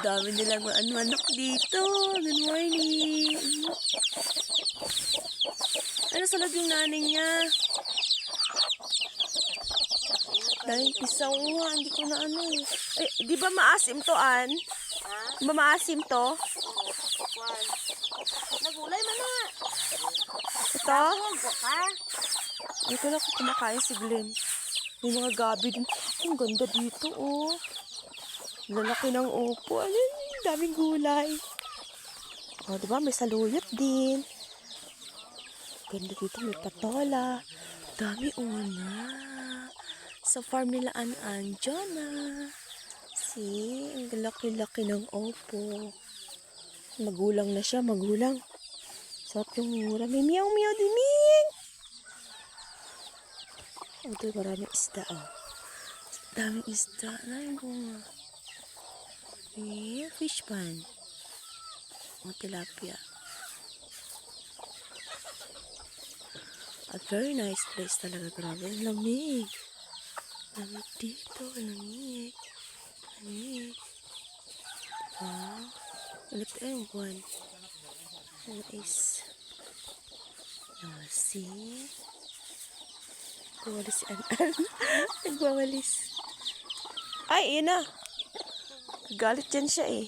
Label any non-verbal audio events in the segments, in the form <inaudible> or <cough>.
dami nilang mga manok dito. Good morning. Ano sa loob yung nanay niya? Dahil isaw nga, hindi ko na ano eh. Eh, di ba maasim to, An? Ha? Di ba maasim to? Nagulay man na. Ito? Ka. Dito na ako kumakain si Glenn. May mga gabi din. Ang ganda dito, oh. Lalaki ng upo. Ano? Daming gulay. Oh, di ba? May saluyot din. Ganda dito. May patola. Dami una. Sa farm nila An-An. Jonah. See? Ang laki-laki ng upo. Magulang na siya. Magulang. Sarap yung mura. May meow-meow din, Ming! Oh, ito maraming isda, oh. Daming isda. Na yung bunga. Eh, fish pan. Oh, tilapia. A very nice place talaga. Grabe. Ang lamig. Lamig dito. Ang lamig. Lamig. Wow. Ulit ayun, buwan. Ano is... Oh, see? Nagwawalis si An-An. <laughs> Nagwawalis. Ay, yun na. Gagalit dyan siya eh.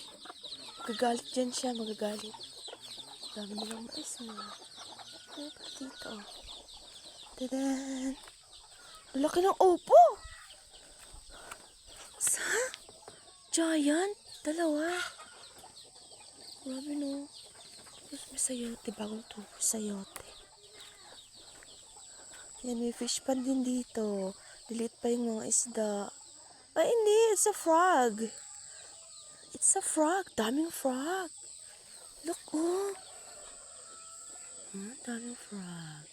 Gagalit dyan siya, magagalit. Dami nilang mais na. Ano pa dito? Tadan! Laki ng upo! Sa? Giant? Dalawa? Grabe no. Tapos may sayote, bagong tubo sayote. Yan, may fish pan din dito. Delete pa yung mga isda. Ay, hindi. It's a frog. It's a frog. Daming frog. Look, oh. Hmm, daming frog.